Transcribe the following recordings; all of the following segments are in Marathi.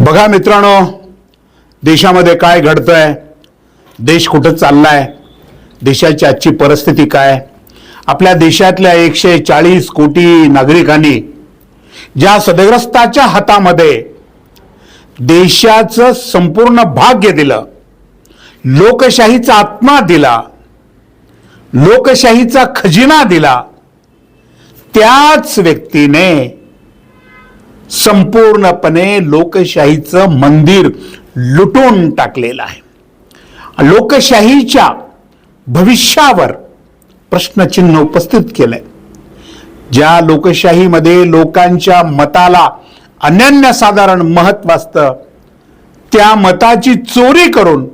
बघा मित्रांनो देशामध्ये काय घडतंय? देश कुठं चाललाय? देशाची आजची परिस्थिती काय? आपल्या देशातल्या एकशे चाळीस कोटी नागरिकांनी ज्या सदग्रस्ताच्या हातामध्ये देशाचं संपूर्ण भाग्य दिलं लोकशाहीचा आत्मा दिला लोकशाहीचा खजिना दिला त्याच व्यक्तीने संपूर्णपणे लोकशाहीचं मंदिर लुटून टाकलेलं आहे. लोकशाहीच्या भविष्यावर प्रश्नचिन्ह उपस्थित केलंय. ज्या लोकशाहीमध्ये लोकांच्या मताला अनन्यसाधारण महत्त्व असतं त्या मताची चोरी करून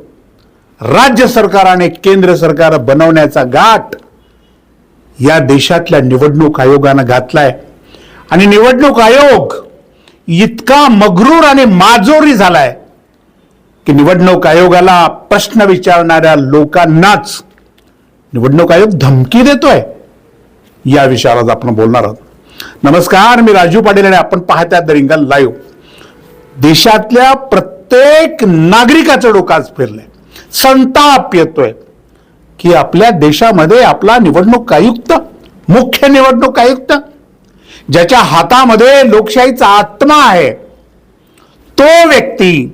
राज्य सरकार आणि केंद्र सरकार बनवण्याचा गाठ या देशातल्या निवडणूक आयोगानं घातलाय. आणि निवडणूक आयोग इतका मगरूर आणि माजोरी झालाय की निवडणूक आयोगाला प्रश्न विचारणाऱ्या लोकांनाच निवडणूक आयोग धमकी देतोय. या विषयावर आज आपण बोलणार आहोत. नमस्कार मी राजू पाटील आणि आपण पाहत्या दरिंगल लाईव्ह. देशातल्या प्रत्येक नागरिकाचं डोकं आज फिरलंय. संताप येतोय की आपल्या देशामध्ये आपला निवडणूक आयुक्त मुख्य निवडणूक आयुक्त ज्याच्या हातामध्ये लोकशाहीचा आत्मा आहे तो व्यक्ती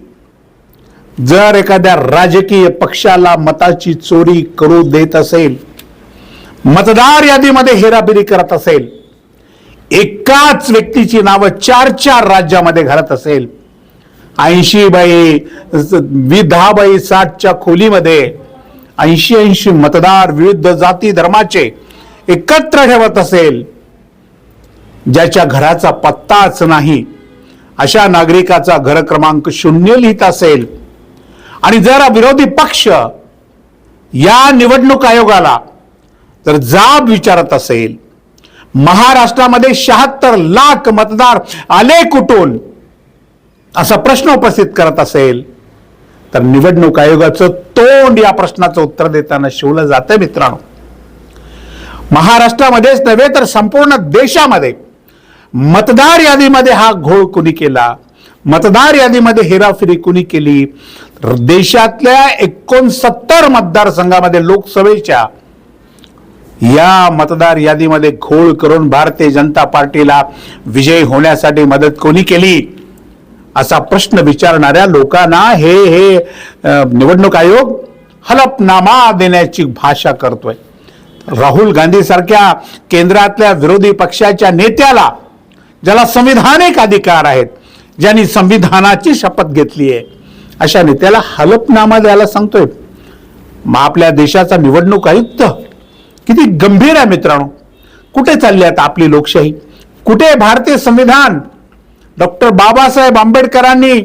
जर एखाद्या राजकीय पक्षाला मताची चोरी करू देत असेल मतदार यादीमध्ये हेराफेरी करत असेल एकाच व्यक्तीची नावं चार चार राज्यामध्ये घालत असेल ऐंशी बाई वी दहा बाई साठच्या खोलीमध्ये ऐंशी ऐंशी मतदार विविध जाती धर्माचे एकत्र ठेवत असेल ज्याच्या घराचा पत्ताच नाही अशा नागरिकाचा घर क्रमांक शून्य लिहित असेल. आणि जर विरोधी पक्ष या निवडणूक आयोगाला जर जाब विचारत असेल महाराष्ट्रामध्ये शहात्तर लाख मतदार आले कुठून? असा प्रश्न उपस्थित करत असेल तर निवडणूक आयोगाचं तोंड या प्रश्नाचं उत्तर देताना शिवलं जातं मित्रांनो. महाराष्ट्रामध्येच नव्हे तर संपूर्ण देशामध्ये मतदार यादीमध्ये हा घोळ कुणी केला? मतदार यादीमध्ये हेराफेरी कुणी केली? देशातल्या एकोणसत्तर मतदारसंघामध्ये लोकसभेच्या या मतदार यादीमध्ये घोळ करून भारतीय जनता पार्टीला विजय होण्यासाठी मदत कोणी केली? असा प्रश्न विचारणाऱ्या लोकांना हे हे निवडणूक आयोग हलफनामा देण्याची भाषा करतोय. राहुल गांधी सारख्या केंद्रातल्या विरोधी पक्षाच्या नेत्याला ज्याला संविधानिक अधिकार आहेत ज्यांनी संविधानाची शपथ घेतली आहे. अशा नेत्याला हलफनामा द्यायला सांगतोय. मग आपल्या देशाचा निवडणूक आयुक्त किती गंभीर आहे मित्रांनो. कुठे चालली आता आपली लोकशाही? कुठे भारतीय संविधान? डॉक्टर बाबासाहेब आंबेडकरांनी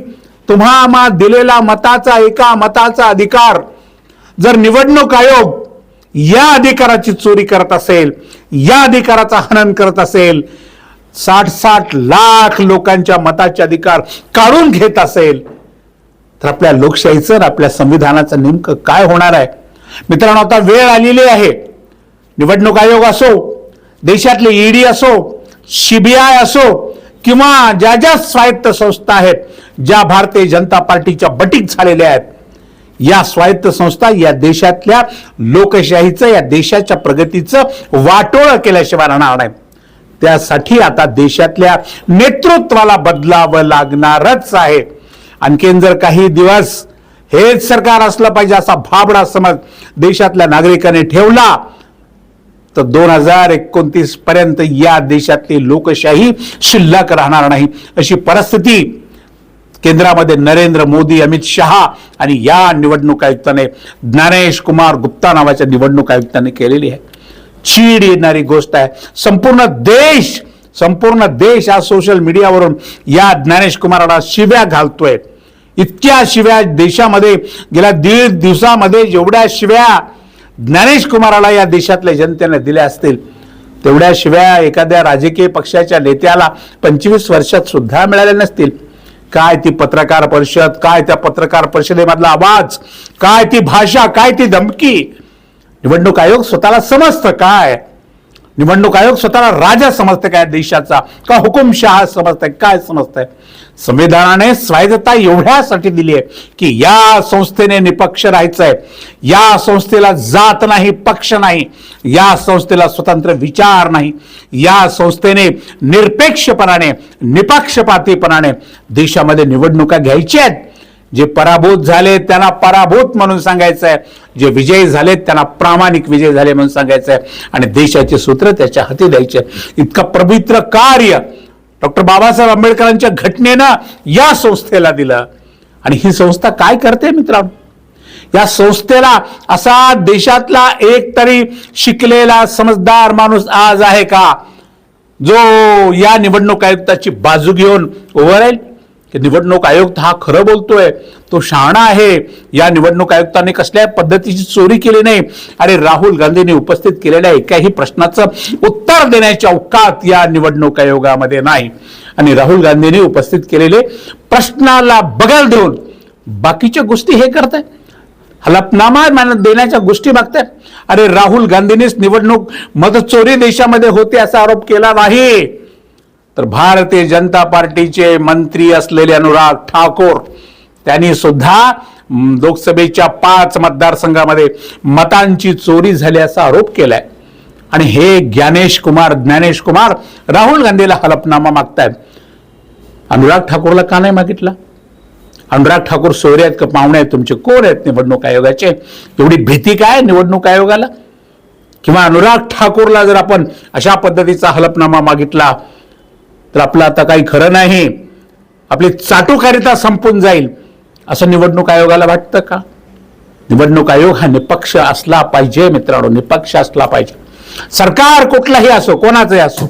तुम्हा दिलेला मताचा एका मताचा अधिकार जर निवडणूक आयोग या अधिकाराची चोरी करत असेल या अधिकाराचा हनन करत असेल साठ साठ लाख लोकांच्या मताचे अधिकार काढून घेत असेल तर आपल्या लोकशाहीचं आपल्या संविधानाचं नेमकं काय होणार आहे? मित्रांनो आता वेळ आलेली आहे. निवडणूक आयोग असो देशातले ईडी असो सीबीआय असो किंवा ज्या ज्या स्वायत्त संस्था आहेत ज्या भारतीय जनता पार्टीच्या बटीक झालेल्या आहेत या स्वायत्त संस्था या देशातल्या लोकशाहीचं या देशाच्या प्रगतीचं वाटोळं केल्याशिवाय राहणार नाही त्यासाठी आता देशातल्या नेतृत्वाला बदलावं लागणारच आहे. आणखीन जर काही दिवस हेच सरकार असलं पाहिजे असा भाबडा समज देशातल्या नागरिकांनी ठेवला तर दोन हजार एकोणतीस पर्यंत या देशातली लोकशाही शिल्लक राहणार नाही. अशी परिस्थिती केंद्रामध्ये नरेंद्र मोदी अमित शहा आणि या निवडणूक आयुक्ताने ज्ञानेश कुमार गुप्ता नावाच्या निवडणूक आयुक्ताने केलेली आहे. चीड येणारी गोष्ट आहे. संपूर्ण देश संपूर्ण देश आज सोशल मीडियावरून या ज्ञानेश कुमाराला शिव्या घालतोय. इतक्या शिव्या देशामध्ये गेल्या दीड दिवसामध्ये जेवढ्या शिव्या ज्ञानेश कुमाराला या देशातल्या जनतेने दिल्या असतील तेवढ्या शिव्या एखाद्या राजकीय पक्षाच्या नेत्याला पंचवीस वर्षात सुद्धा मिळाल्या नसतील. काय ती पत्रकार परिषद काय त्या पत्रकार परिषदेमधला आवाज काय ती भाषा काय ती धमकी? निवडणूक आयोग स्वतःला समजतं काय? निवडणूक आयोग स्वतःला राजा समजते काय देशाचा? का हुकुमशहा समजतंय? काय समजतंय? संविधानाने स्वायत्तता एवढ्यासाठी दिली आहे की या संस्थेने निपक्ष राहायचंय. या संस्थेला जात नाही पक्ष नाही. या संस्थेला स्वतंत्र विचार नाही. या संस्थेने निरपेक्षपणाने निपक्षपातीपणाने देशामध्ये निवडणुका घ्यायच्या आहेत. जे पराभूत झाले त्यांना पराभूत म्हणून सांगायचं आहे जे विजयी झाले त्यांना प्रामाणिक विजय झाले म्हणून सांगायचं आहे आणि देशाचे सूत्र त्याच्या हाती द्यायचे. इतकं पवित्र कार्य डॉक्टर बाबासाहेब आंबेडकरांच्या घटनेनं या संस्थेला दिलं. आणि ही संस्था काय करते मित्रांनो? या संस्थेला असा देशातला एक तरी शिकलेला समजदार माणूस आज आहे का? जो या निवडणूक आयुक्ताची बाजू घेऊन उभं राहील. की निवडणूक आयुक्त हा खरं बोलतोय तो शहाणा आहे. या निवडणूक आयुक्तांनी कसल्या पद्धतीची चोरी केली नाही आणि राहुल गांधींनी उपस्थित केलेल्या एकाही प्रश्नाचं उत्तर देण्याच्या अवकात या निवडणूक आयोगामध्ये नाही. आणि राहुल गांधींनी उपस्थित केलेले प्रश्नाला बगल देऊन बाकीच्या गोष्टी हे करताय. हलफनामा मान- देण्याच्या गोष्टी मागताय. अरे राहुल गांधींनीच निवडणूक मतचोरी देशामध्ये होते असा आरोप केला नाही. तर भारतीय जनता पार्टीचे मंत्री असलेले अनुराग ठाकूर त्यांनी सुद्धा लोकसभेच्या पाच मतदारसंघामध्ये मतांची चोरी झाली असा आरोप केलाय. आणि हे ज्ञानेश कुमार ज्ञानेश कुमार राहुल गांधीला हलफनामा मागतायत. अनुराग ठाकूरला का नाही मागितला? अनुराग ठाकूर सोयरे आहेत का पाहुणे आहेत तुमचे? कोण आहेत निवडणूक आयोगाचे? एवढी भीती काय निवडणूक आयोगाला? किंवा अनुराग ठाकूरला जर आपण अशा पद्धतीचा हलफनामा मागितला तर आपलं आता काही खरं नाही. आपली चाटुकारिता संपून जाईल. असं निवडणूक आयोगाला वाटतं का? निवडणूक आयोग हा निपक्ष असला पाहिजे मित्रांनो. निपक्ष असला पाहिजे. सरकार कुठलाही असो कोणाचंही असो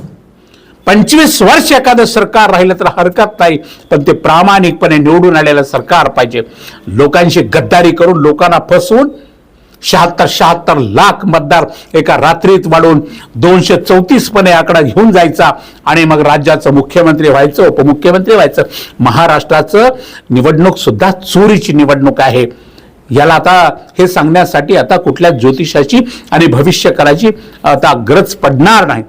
पंचवीस वर्ष एखादं सरकार राहिलं तर हरकत नाही पण ते प्रामाणिकपणे निवडून आलेलं सरकार पाहिजे. लोकांशी गद्दारी करून लोकांना फसवून शहात्तर शहात्तर लाख मतदार एका रात्रीत वाढून दोनशे चौतीसपणे आकडा घेऊन जायचा आणि मग राज्याचं मुख्यमंत्री व्हायचं उपमुख्यमंत्री व्हायचं महाराष्ट्राचं निवडणूक सुद्धा चोरीची निवडणूक आहे. याला आता हे सांगण्यासाठी आता कुठल्या ज्योतिषाची आणि भविष्य करायची आता गरज पडणार नाही.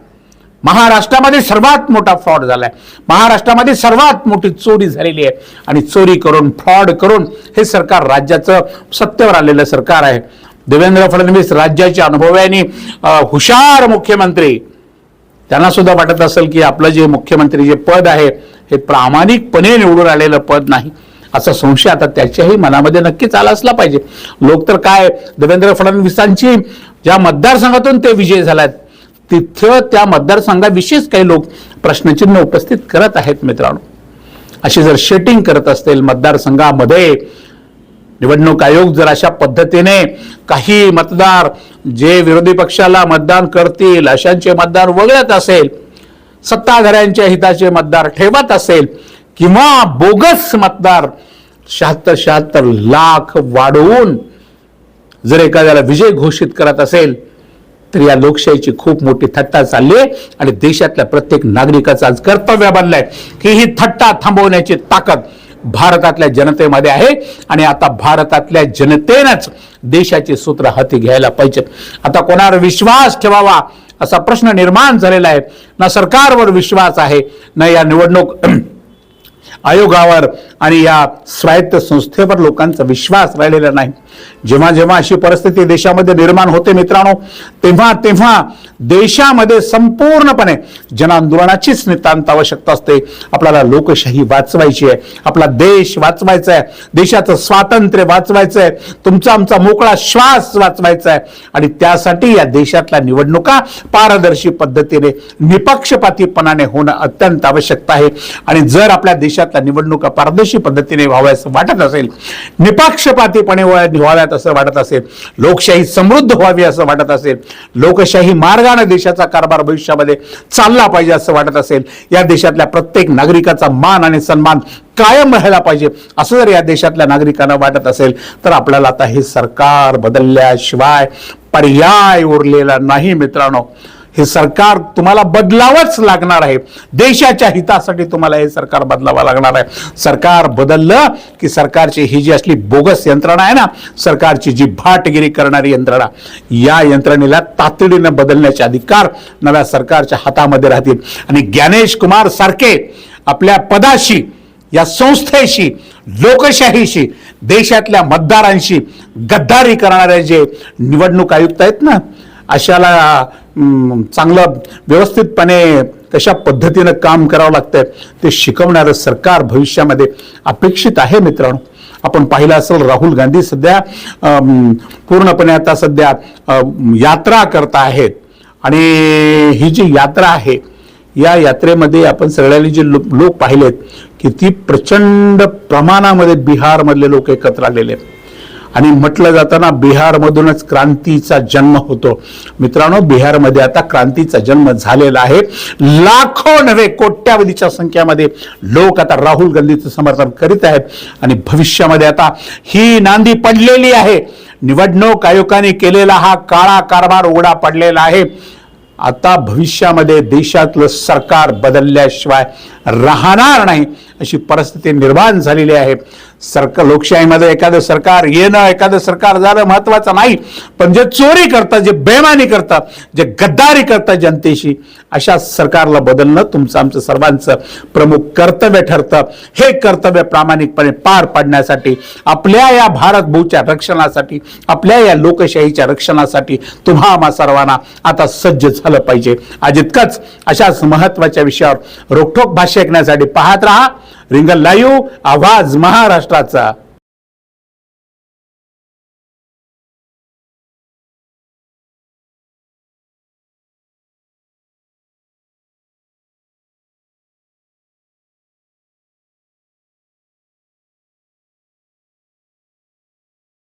महाराष्ट्रामध्ये सर्वात मोठा फ्रॉड झालाय. महाराष्ट्रामध्ये सर्वात मोठी चोरी झालेली आहे. आणि चोरी करून फ्रॉड करून हे सरकार राज्याचं सत्तेवर आलेलं सरकार आहे. देवेंद्र फडणवीस राज्याच्या अनुभवाने हुशार मुख्यमंत्री. त्यांना सुद्धा वाटत असेल की आपलं जे मुख्यमंत्री जे पद आहे हे प्रामाणिकपणे निवडून आलेलं पद नाही. असा संशय आता त्याच्याही मनामध्ये नक्कीच आला असला पाहिजे. लोक तर काय देवेंद्र फडणवीसांची ज्या मतदारसंघातून ते विजय झालात तिथं त्या मतदारसंघाविषयीच काही लोक प्रश्नचिन्ह उपस्थित करत आहेत मित्रांनो. अशी जर शेटिंग करत असतील मतदारसंघामध्ये निवडणूक आयोग जर अशा पद्धतीने काही मतदार जे विरोधी पक्षाला मतदान करतील अशांचे मतदार वगळत असेल सत्ताधाऱ्यांच्या हिताचे मतदार ठेवत असेल किंवा बोगस मतदार शहात्तर शहात्तर लाख वाढवून जर एखाद्याला विजय घोषित करत असेल तर या लोकशाहीची खूप मोठी थट्टा चालली आहे आणि देशातल्या प्रत्येक नागरिकाचं आज कर्तव्य बनलंय की ही थट्टा थांबवण्याची ताकद भारतातल्या जनतेमध्ये आहे आणि आता भारतातल्या जनतेनंच देशाचे सूत्र हाती घ्यायला पाहिजे. आता कोणावर विश्वास ठेवावा असा प्रश्न निर्माण झालेला आहे. ना सरकारवर विश्वास आहे ना या निवडणूक आयोगावर आणि या स्वायत्त संस्थेवर लोकांचा विश्वास राहिलेला नाही. जेव्हा जेव्हा अशी परिस्थिती देशामध्ये निर्माण होते मित्रांनो तेव्हा तेव्हा देशामध्ये संपूर्णपणे जनआंदोलनाचीच नितांत आवश्यकता असते. आपल्याला लोकशाही वाचवायची आहे आपला देश वाचवायचा आहे देशाचं स्वातंत्र्य वाचवायचं आहे तुमचा आमचा मोकळा श्वास वाचवायचा आहे. आणि त्यासाठी या देशातल्या निवडणुका पारदर्शी पद्धतीने निपक्षपातीपणाने होणं अत्यंत आवश्यकता आहे. आणि जर आपल्या देशातल्या निवडणुका पारदर्शी पद्धतीने व्हाव्यास वाटत असेल निपक्षपातीपणे व्हा- व्हाव्यात असं वाटत असेल लोकशाही समृद्ध व्हावी असं वाटत असेल लोकशाही मार्गानं देशाचा कारभार भविष्यामध्ये चालला पाहिजे असं वाटत असेल या देशातल्या प्रत्येक नागरिकाचा मान आणि सन्मान कायम राहायला पाहिजे असं जर या देशातल्या नागरिकांना वाटत असेल तर आपल्याला आता हे सरकार बदलल्याशिवाय पर्याय उरलेला नाही मित्रांनो. हे सरकार तुम्हाला बदलावंच लागणार आहे. देशाच्या हितासाठी तुम्हाला हे सरकार बदलावं लागणार आहे. सरकार बदललं की सरकारची ही जी असली बोगस यंत्रणा आहे ना सरकारची जी भाटगिरी करणारी यंत्रणा या यंत्रणेला तातडीनं बदलण्याचे अधिकार नव्या सरकारच्या हातामध्ये राहतील. आणि ज्ञानेश कुमार सारखे आपल्या पदाशी या संस्थेशी लोकशाहीशी देशातल्या मतदारांशी गद्दारी करणारे जे निवडणूक आयुक्त आहेत ना अशाला चांगलं व्यवस्थितपणे कशा पद्धतीनं काम करावं लागतंय ते शिकवणारं सरकार भविष्यामध्ये अपेक्षित आहे मित्रांनो. आपण पाहिलं असेल राहुल गांधी सध्या पूर्णपणे आता सध्या यात्रा करत आहेत. आणि ही जी यात्रा आहे या यात्रेमध्ये आपण सगळ्यांनी जे लो- लोक पाहिलेत किती प्रचंड प्रमाणामध्ये बिहारमधले लोक एकत्र आलेले आहेत. आणि म्हटलं जाताना बिहारमधूनच क्रांतीचा जन्म होतो. मित्रांनो बिहारमध्ये आता क्रांतीचा जन्म झालेला आहे. लाखो नव्हे कोट्यावधीच्या संख्यामध्ये लोक आता राहुल गांधीचं समर्थन करीत आहेत. आणि भविष्यामध्ये आता ही नांदी पडलेली आहे. निवडणूक आयोगाने केलेला हा काळा कारभार उघडा पडलेला आहे. आता भविष्यामध्ये देशातलं सरकार बदलल्याशिवाय राहणार नाही. अशी परिस्थिती निर्माण झालेली आहे. सरकार लोकशाहीमध्ये एखादं सरकार येणं एखादं सरकार जाणं महत्वाचं नाही. पण जे चोरी करतं जे बेमानी करतं जे गद्दारी करतं जनतेशी अशा सरकारला बदलणं तुमचं आमचं सर्वांचं प्रमुख कर्तव्य ठरतं. हे कर्तव्य प्रामाणिकपणे पार पाडण्यासाठी आपल्या या भारतभूच्या रक्षणासाठी आपल्या या लोकशाहीच्या रक्षणासाठी तुम्हा आम्हा सर्वांना आता सज्ज झालं पाहिजे. आज इतकंच. अशाच महत्त्वाच्या विषयावर रोखोक भाष्य ऐकण्यासाठी पाहत राहा. रिंगल लाईव्ह आवाज महाराष्ट्राचा.